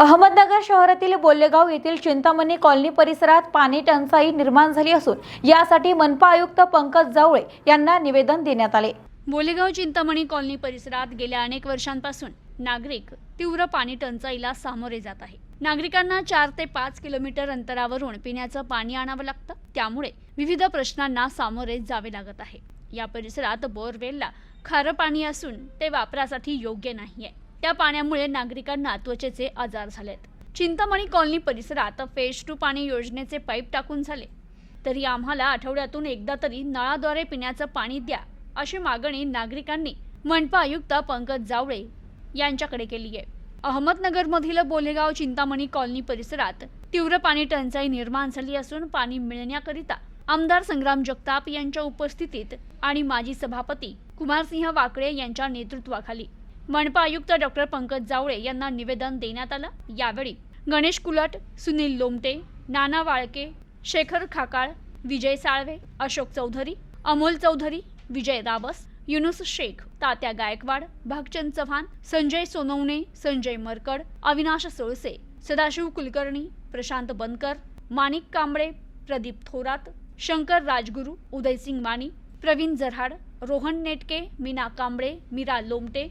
अहमदनगर शहरातील बोल्लेगाव येथील चिंतामणी कॉलनी परिसरात पाणी टंचाई निर्माण झाली असून यासाठी मनपा आयुक्त पंकज जावळे यांना निवेदन देण्यात आले. बोलेगाव चिंतामणी कॉलनी परिसरात गेल्या अनेक वर्षांपासून नागरिक तीव्र पाणी टंचाईला सामोरे जात आहे. नागरिकांना चार ते पाच किलोमीटर अंतरावरून पिण्याचं पाणी आणावं लागतं. त्यामुळे विविध प्रश्नांना सामोरे जावे लागत आहे. या परिसरात बोरवेलला खारं पाणी असून ते वापरासाठी योग्य नाही आहे त्या पाण्यामुळे नागरिकांना त्वचेचे आजार झालेत. चिंतामणी कॉलनी परिसरात फेज टू पाणी योजनेचे पाईप टाकून झाले. तरी आम्हाला आठवड्यातून एकदा तरी नळाद्वारे पिण्याचं पाणी द्या अशी मागणी नागरिकांनी मनपा आयुक्त पंकज जावळे यांच्याकडे केली आहे. अहमदनगरमधील बोलेगाव चिंतामणी कॉलनी परिसरात तीव्र पाणी टंचाई निर्माण झाली असून पाणी मिळण्याकरिता आमदार संग्राम जगताप यांच्या उपस्थितीत आणि माजी सभापती कुमारसिंह वाकळे यांच्या नेतृत्वाखाली मनपा आयुक्त डॉक्टर पंकज जावळे यांना निवेदन देण्यात आलं. यावेळी गणेश कुलट सुनील लोमटे नाना वाळके शेखर खाकाळ विजय साळवे अशोक चौधरी अमोल चौधरी विजय रावस युनुस शेख तात्या गायकवाड भागचंद चव्हाण संजय सोनवणे संजय मरकड अविनाश सोळसे सदाशिव कुलकर्णी प्रशांत बनकर माणिक कांबळे प्रदीप थोरात शंकर राजगुरू उदयसिंग माणी प्रवीण जरहाड रोहन नेटके मीना कांबळे मीरा लोमटे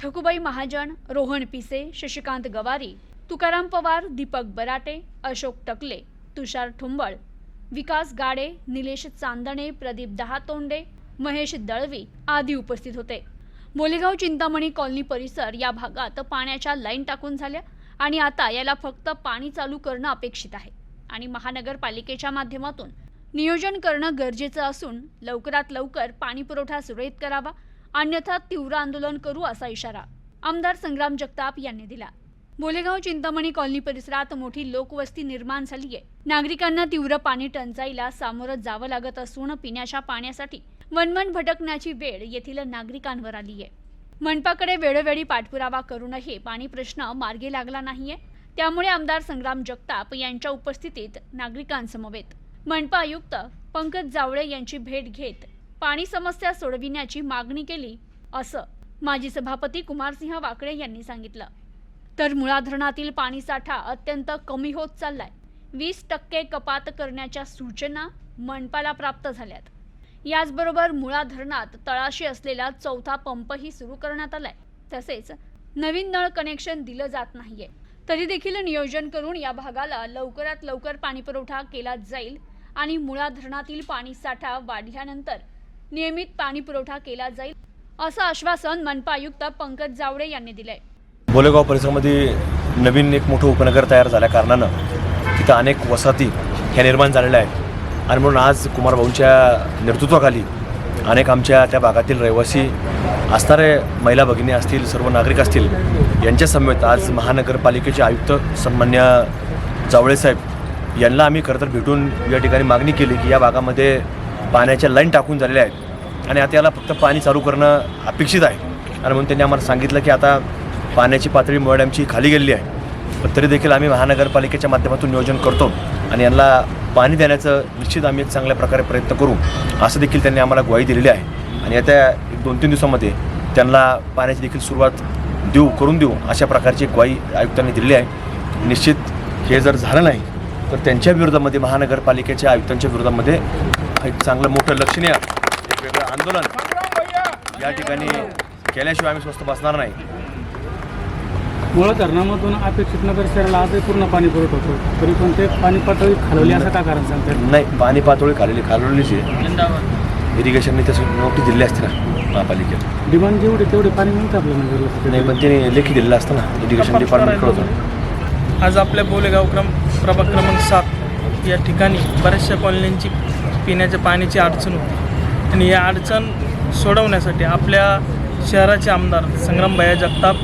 ठकुबाई महाजन रोहन पिसे शशिकांत गवारी तुकाराम पवार दीपक बराटे अशोक टकले तुषार ठुंबळ विकास गाडे निलेश चांदणे प्रदीप दहातोंडे महेश दळवी आदी उपस्थित होते. मोलेगाव चिंतामणी कॉलनी परिसर या भागात पाण्याच्या लाईन टाकून झाल्या आणि आता याला फक्त पाणी चालू करणं अपेक्षित आहे. आणि महानगरपालिकेच्या माध्यमातून नियोजन करणं गरजेचं असून लवकरात लवकर पाणी पुरवठा सुरळीत करावा अन्यथा तीव्र आंदोलन करू असा इशारा आमदार संग्राम जगताप यांनी दिला. बोलेगाव चिंतामणी कॉलनी परिसरात मोठी लोकवस्ती निर्माण झाली आहे. नागरिकांना तीव्र पाणी टंचाईला सामोरं जावं लागत असून पिण्याच्या पाण्यासाठी वनवन भटकण्याची वेळ येथील नागरिकांवर आली आहे. मनपाकडे वेळोवेळी पाठपुरावा करूनही पाणी प्रश्न मार्गी लागला नाहीये. त्यामुळे आमदार संग्राम जगताप यांच्या उपस्थितीत नागरिकांसमवेत. मनपा आयुक्त पंकज जावळे यांची भेट घेत पाणी समस्या सोडविण्याची मागणी केली असं माजी सभापती कुमारसिंह वाकळे यांनी सांगितलं. तर मुळा धरणातील पाणीसाठा अत्यंत कमी होत चाललाय. वीस टक्के कपात करण्याच्या सूचना मनपाला प्राप्त झाल्यात. याचबरोबर मुळा धरणात तळाशी असलेला चौथा पंपही सुरू करण्यात आलाय. तसेच नवीन नळ कनेक्शन दिलं जात नाहीये. तरी देखील नियोजन करून या भागाला लवकरात लवकर पाणीपुरवठा केला जाईल आणि मुळा धरणातील पाणीसाठा वाढल्यानंतर नियमित पाणी पुरवठा केला जाईल असं आश्वासन मनपा आयुक्त पंकज जावळे यांनी दिलंय. बोलेगाव परिसरामध्ये नवीन एक मोठं उपनगर तयार झाल्या कारणानं तिथं अनेक वसाहती ह्या निर्माण झालेल्या आहेत. आणि म्हणून आज कुमारभाऊंच्या नेतृत्वाखाली अनेक आमच्या त्या भागातील रहिवासी असणारे महिला भगिनी असतील सर्व नागरिक असतील यांच्या समेत आज महानगरपालिकेचे आयुक्त सन्मान्य जावळेसाहेब यांना आम्ही खरं तर भेटून या ठिकाणी मागणी केली की या भागामध्ये पाण्याच्या लाईन टाकून झालेल्या आहेत. आणि आता याला फक्त पाणी चालू करणं अपेक्षित आहे. आणि म्हणून त्यांनी आम्हाला सांगितलं की आता पाण्याची पातळी मुळे आमची खाली गेलेली आहे. पण तरी देखील आम्ही महानगरपालिकेच्या माध्यमातून नियोजन करतो आणि यांना पाणी देण्याचं निश्चित आम्ही एक चांगल्या प्रकारे प्रयत्न करू असं देखील त्यांनी आम्हाला ग्वाही दिलेली आहे. आणि आता एक दोन तीन दिवसामध्ये त्यांना पाण्याची देखील सुरुवात देऊ करून देऊ अशा प्रकारची ग्वाही आयुक्तांनी दिलेली आहे. निश्चित हे जर झालं नाही तर त्यांच्या विरोधामध्ये महानगरपालिकेच्या आयुक्तांच्या विरोधामध्ये एक चांगलं मोठं लक्षणीय एक वेगळं आंदोलन या ठिकाणी केल्याशिवाय आम्ही स्वस्त बसणार नाही. मुळा धरणामधून अपेक्षित नगर शहराला आजही पूर्ण पाणी पुरवठा होतो. तरी पण ते पाणी पातळी खालवली असं का कारण सांगतात नाही पाणी पातळी खालेली खालवलीच आहे. इरिगेशनने तशी नोटीस दिली असते ना महापालिकेला डिमांड जेवढी तेवढे पाणी मिळतं आपल्या नगरला. नाही पण त्याने लेखी दिलेलं असतं ना इरिगेशन डिपार्टमेंट कळवतं आज आपल्या बोलेगाव क्रम प्रभाग क्रमांक सात. या ठिकाणी बऱ्याचशा कॉलनींची पिण्याच्या पाण्याची अडचण होती. आणि या अडचण सोडवण्यासाठी आपल्या शहराचे आमदार संग्रामभाया जगताप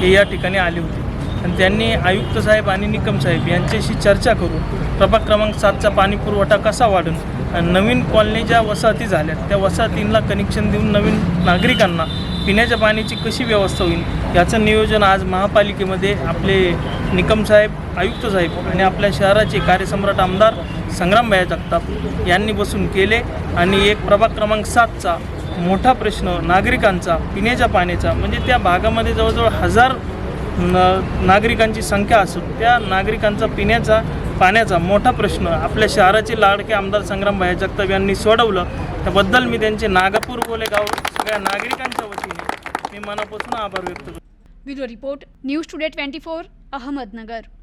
हे या ठिकाणी आले होते. आणि त्यांनी आयुक्त साहेब आणि निकम साहेब यांच्याशी चर्चा करून प्रभाग क्रमांक सातचा पाणी पुरवठा कसा वाढून आणि नवीन कॉलनी ज्या वसाहती झाल्या त्या वसाहतींना कनेक्शन देऊन नवीन नागरिकांना पिण्याच्या पाण्याची कशी व्यवस्था होईल? याचं नियोजन आज महापालिकेमध्ये आपले निकम साहेब आयुक्त साहेब आणि आपल्या शहराचे कार्यसम्राट आमदार संग्रामभाया जगताप यांनी बसून केले आणि एक प्रभाग क्रमांक सातचा मोठा प्रश्न नागरिकांचा पिण्याच्या पाण्याचा म्हणजे त्या भागामध्ये जवळजवळ हजार न नागरिकांची संख्या असून त्या नागरिकांचा पिण्याचा पाण्याचा मोठा प्रश्न आपल्या शहराचे लाडके आमदार संग्रामभाई जगताप यांनी सोडवलं. त्याबद्दल मी त्यांचे नागपूर गोलेगाव सगळ्या नागरिकांच्या वतीने मी मनापासून आभार व्यक्त करतो. Bureau report news today twenty four Ahmednagar.